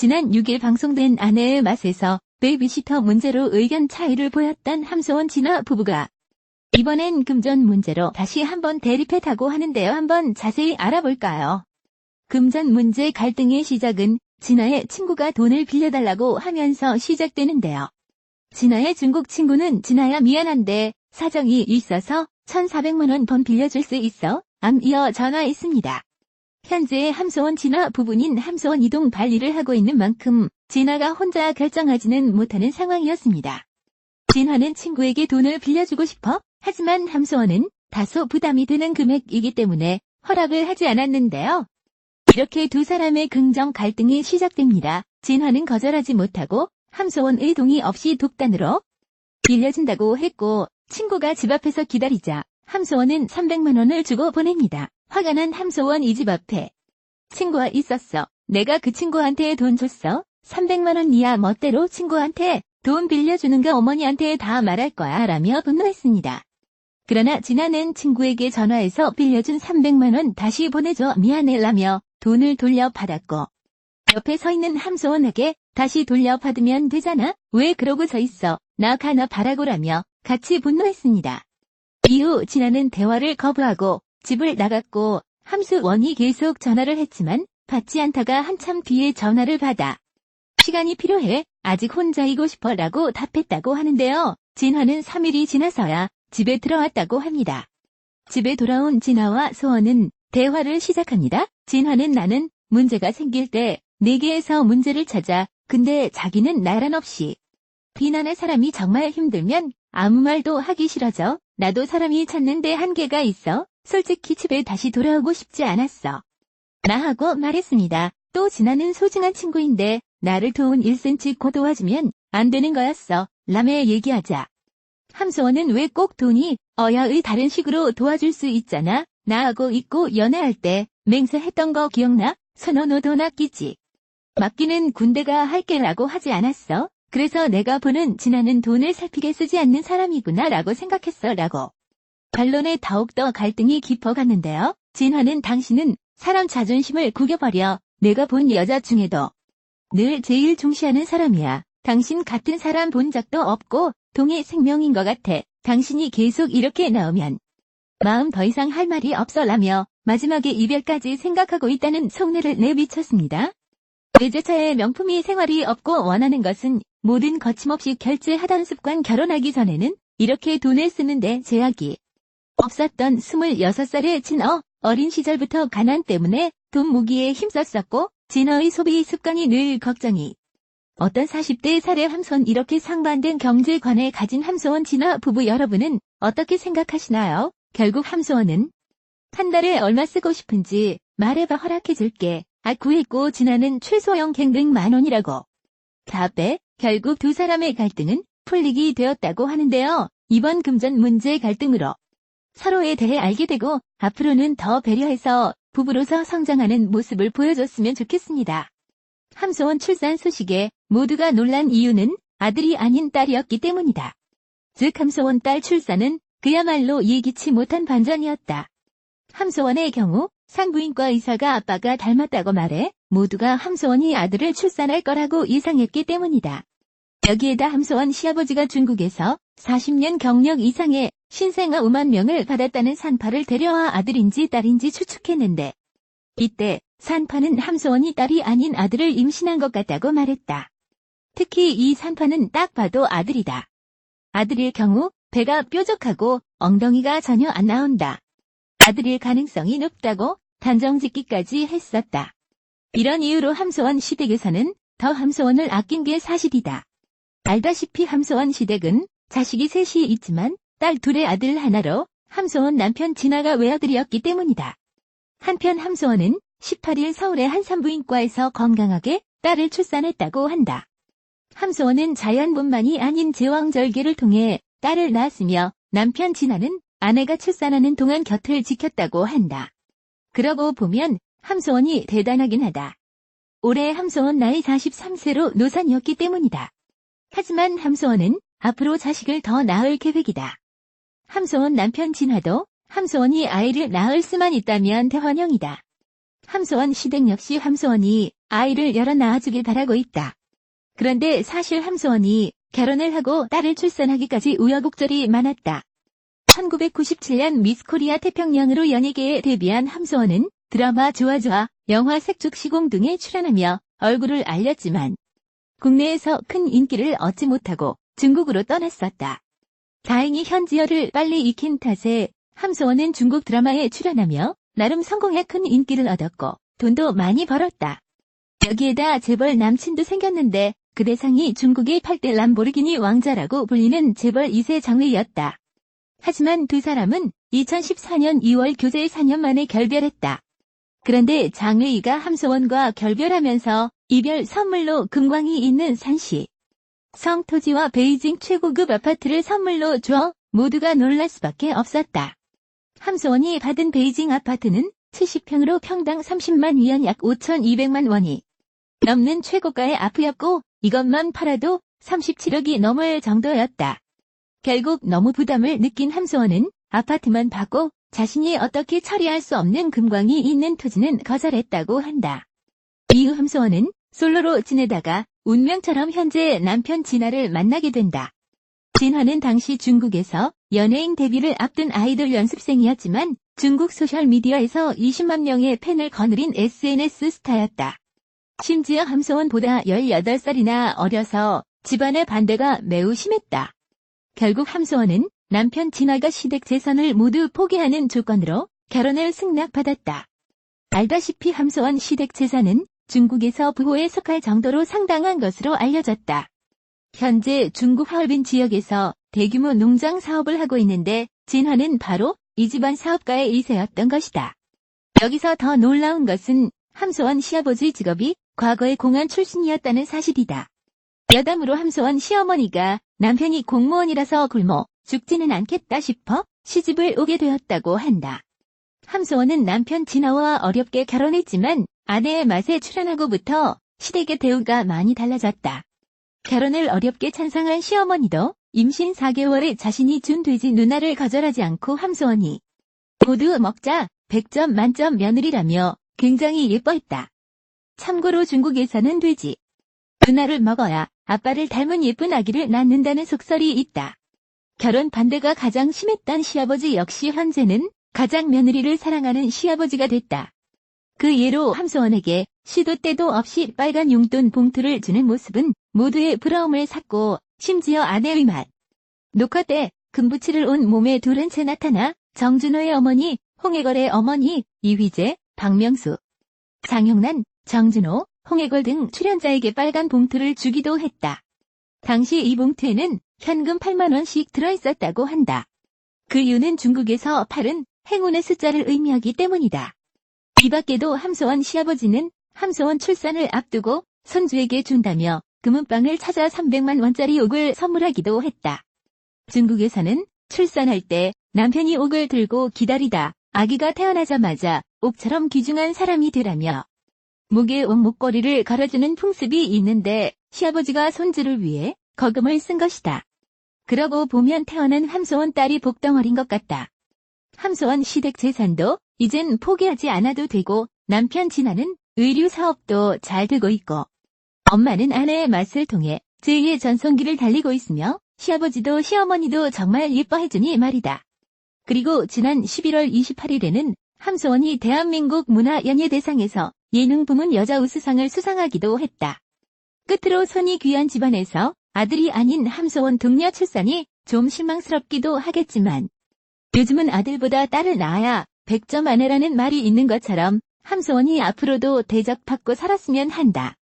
지난 6일 방송된 아내의 맛에서 베이비시터 문제로 의견 차이를 보였던 함소원 진아 부부가 이번엔 금전 문제로 다시 한번 대립했다고 하는데요. 한번 자세히 알아볼까요? 금전 문제 갈등의 시작은 진아의 친구가 돈을 빌려달라고 하면서 시작되는데요. 진아의 중국 친구는 진아야 미안한데 사정이 있어서 1,400만원 번 빌려줄 수 있어? 암 이어 전화했습니다. 현재 함소원 진아 부분인 함소원 이동 발리를 하고 있는 만큼 진아가 혼자 결정하지는 못하는 상황이었습니다. 진화는 친구에게 돈을 빌려주고 싶어 하지만 함소원은 다소 부담이 되는 금액이기 때문에 허락을 하지 않았는데요. 이렇게 두 사람의 긍정 갈등이 시작됩니다. 진화는 거절하지 못하고 함소원의 동의 없이 독단으로 빌려준다고 했고 친구가 집 앞에서 기다리자 함소원은 300만 원을 주고 보냅니다. 화가 난 함소원 이 집 앞에 친구와 있었어. 내가 그 친구한테 돈 줬어. 300만 원이야 멋대로 친구한테 돈 빌려주는 거 어머니한테 다 말할 거야 라며 분노했습니다. 그러나 지나는 친구에게 전화해서 빌려준 300만 원 다시 보내줘 미안해 라며 돈을 돌려받았고 옆에 서 있는 함소원에게 다시 돌려받으면 되잖아 왜 그러고 서 있어 나 가나 바라고라며 같이 분노했습니다. 이후 진아는 대화를 거부하고 집을 나갔고 함수원이 계속 전화를 했지만 받지 않다가 한참 뒤에 전화를 받아 시간이 필요해 아직 혼자이고 싶어 라고 답했다고 하는데요. 진화는 3일이 지나서야 집에 들어왔다고 합니다. 집에 돌아온 진화와 소원은 대화를 시작합니다. 진화는 나는 문제가 생길 때 내게에서 문제를 찾아 근데 자기는 나란 없이 비난할 사람이 정말 힘들면 아무 말도 하기 싫어져. 나도 사람이 찾는데 한계가 있어. 솔직히 집에 다시 돌아오고 싶지 않았어. 나하고 말했습니다. 또 진아는 소중한 친구인데 나를 도운 1cm 고 도와주면 안 되는 거였어. 라며 얘기하자. 함소원은 왜 꼭 돈이 어야의 다른 식으로 도와줄 수 있잖아. 나하고 있고 연애할 때 맹세했던 거 기억나? 선호 너돈 아끼지. 맡기는 군대가 할게라고 하지 않았어. 그래서 내가 보는 진아는 돈을 살피게 쓰지 않는 사람이구나 라고 생각했어 라고. 반론에 더욱더 갈등이 깊어갔는데요. 진화는 당신은 사람 자존심을 구겨버려 내가 본 여자 중에도 늘 제일 중시하는 사람이야. 당신 같은 사람 본 적도 없고 동의 생명인 것 같아. 당신이 계속 이렇게 나오면 마음 더 이상 할 말이 없어라며 마지막에 이별까지 생각하고 있다는 속내를 내비쳤습니다. 외제차의 명품이 생활이 없고 원하는 것은 모든 거침없이 결제하던 습관 결혼하기 전에는 이렇게 돈을 쓰는데 제약이 없었던 26살의 진어 어린 시절부터 가난 때문에 돈 모기에 힘썼었고 진어의 소비 습관이 늘 걱정이 어떤 40대 살의 함선 이렇게 상반된 경제관을 가진 함소원 진아 부부 여러분은 어떻게 생각하시나요? 결국 함소원은 한 달에 얼마 쓰고 싶은지 말해봐 허락해줄게. 아 구했고 진아는 최소형 갱갱만 원이라고. 답에 결국 두 사람의 갈등은 풀리게 되었다고 하는데요. 이번 금전 문제 갈등으로 서로에 대해 알게 되고 앞으로는 더 배려해서 부부로서 성장하는 모습을 보여줬으면 좋겠습니다. 함소원 출산 소식에 모두가 놀란 이유는 아들이 아닌 딸이었기 때문이다. 즉 함소원 딸 출산은 그야말로 예기치 못한 반전이었다. 함소원의 경우 산부인과 의사가 아빠가 닮았다고 말해 모두가 함소원이 아들을 출산할 거라고 예상했기 때문이다. 여기에다 함소원 시아버지가 중국에서 40년 경력 이상의 신생아 5만 명을 받았다는 산파를 데려와 아들인지 딸인지 추측했는데 이때 산파는 함소원이 딸이 아닌 아들을 임신한 것 같다고 말했다. 특히 이 산파는 딱 봐도 아들이다. 아들일 경우 배가 뾰족하고 엉덩이가 전혀 안 나온다. 아들일 가능성이 높다고 단정짓기까지 했었다. 이런 이유로 함소원 시댁에서는 더 함소원을 아낀 게 사실이다. 알다시피 함소원 시댁은 자식이 셋이 있지만 딸 둘의 아들 하나로 함소원 남편 진아가 외아들이었기 때문이다. 한편 함소원은 18일 서울의 한 산부인과에서 건강하게 딸을 출산했다고 한다. 함소원은 자연분만이 아닌 제왕절개를 통해 딸을 낳았으며 남편 진아는 아내가 출산하는 동안 곁을 지켰다고 한다. 그러고 보면 함소원이 대단하긴 하다. 올해 함소원 나이 43세로 노산이었기 때문이다. 하지만 함소원은 앞으로 자식을 더 낳을 계획이다. 함소원 남편 진화도 함소원이 아이를 낳을 수만 있다면 대환영이다. 함소원 시댁 역시 함소원이 아이를 열어 낳아주길 바라고 있다. 그런데 사실 함소원이 결혼을 하고 딸을 출산하기까지 우여곡절이 많았다. 1997년 미스코리아 태평양으로 연예계에 데뷔한 함소원은 드라마 좋아좋아, 영화 색죽시공 등에 출연하며 얼굴을 알렸지만 국내에서 큰 인기를 얻지 못하고 중국으로 떠났었다. 다행히 현지어를 빨리 익힌 탓에 함소원은 중국 드라마에 출연하며 나름 성공해 큰 인기를 얻었고 돈도 많이 벌었다. 여기에다 재벌 남친도 생겼는데 그 대상이 중국의 8대 람보르기니 왕자라고 불리는 재벌 2세 장외였다. 하지만 두 사람은 2014년 2월 교제 4년 만에 결별했다. 그런데 장외이가 함소원과 결별하면서 이별 선물로 금광이 있는 산시. 성토지와 베이징 최고급 아파트를 선물로 줘 모두가 놀랄 수밖에 없었다. 함소원이 받은 베이징 아파트는 70평으로 평당 30만 위안 약 5,200만 원이 넘는 최고가의 아프였고 이것만 팔아도 37억이 넘을 정도였다. 결국 너무 부담을 느낀 함소원은 아파트만 받고 자신이 어떻게 처리할 수 없는 금광이 있는 토지는 거절했다고 한다. 이후 함소원은 솔로로 지내다가 운명처럼 현재 남편 진화를 만나게 된다. 진화는 당시 중국에서 연예인 데뷔를 앞둔 아이돌 연습생이었지만 중국 소셜미디어에서 20만 명의 팬을 거느린 SNS 스타였다. 심지어 함소원보다 18살이나 어려서 집안의 반대가 매우 심했다. 결국 함소원은 남편 진화가 시댁 재산을 모두 포기하는 조건으로 결혼을 승낙받았다. 알다시피 함소원 시댁 재산은 중국에서 부호에 속할 정도로 상당한 것으로 알려졌다. 현재 중국 하얼빈 지역에서 대규모 농장 사업을 하고 있는데 진화는 바로 이 집안 사업가의 2세였던 것이다. 여기서 더 놀라운 것은 함소원 시아버지 직업이 과거의 공안 출신이었다는 사실이다. 여담으로 함소원 시어머니가 남편이 공무원이라서 굶어 죽지는 않겠다 싶어 시집을 오게 되었다고 한다. 함소원은 남편 진아와 어렵게 결혼했지만 아내의 맛에 출연하고부터 시댁의 대우가 많이 달라졌다. 결혼을 어렵게 찬성한 시어머니도 임신 4개월에 자신이 준 돼지 누나를 거절하지 않고 함소원이 모두 먹자 100점 만점 며느리라며 굉장히 예뻐했다. 참고로 중국에서는 돼지 누나를 먹어야 아빠를 닮은 예쁜 아기를 낳는다는 속설이 있다. 결혼 반대가 가장 심했던 시아버지 역시 현재는 가장 며느리를 사랑하는 시아버지가 됐다. 그 예로 함소원에게 시도 때도 없이 빨간 용돈 봉투를 주는 모습은 모두의 부러움을 샀고 심지어 아내의 맛. 녹화 때 금부치를 온 몸에 둘은 채 나타나 정준호의 어머니, 홍해걸의 어머니, 이휘재, 박명수, 장용란, 정준호, 홍해걸 등 출연자에게 빨간 봉투를 주기도 했다. 당시 이 봉투에는 현금 8만원씩 들어있었다고 한다. 그 이유는 중국에서 팔은 행운의 숫자를 의미하기 때문이다. 이 밖에도 함소원 시아버지는 함소원 출산을 앞두고 손주에게 준다며 금은빵을 찾아 300만 원짜리 옥을 선물하기도 했다. 중국에서는 출산할 때 남편이 옥을 들고 기다리다 아기가 태어나자마자 옥처럼 귀중한 사람이 되라며 목에 옥 목걸이를 걸어주는 풍습이 있는데 시아버지가 손주를 위해 거금을 쓴 것이다. 그러고 보면 태어난 함소원 딸이 복덩어린 것 같다. 함소원 시댁 재산도 이젠 포기하지 않아도 되고 남편 진아는 의류 사업도 잘 되고 있고 엄마는 아내의 맛을 통해 제2의 전성기를 달리고 있으며 시아버지도 시어머니도 정말 예뻐해주니 말이다. 그리고 지난 11월 28일에는 함소원이 대한민국 문화연예대상에서 예능 부문 여자 우수상을 수상하기도 했다. 끝으로 손이 귀한 집안에서 아들이 아닌 함소원 동료 출산이 좀 실망스럽기도 하겠지만 요즘은 아들보다 딸을 낳아야 100점 아내라는 말이 있는 것처럼 함소원이 앞으로도 대접받고 살았으면 한다.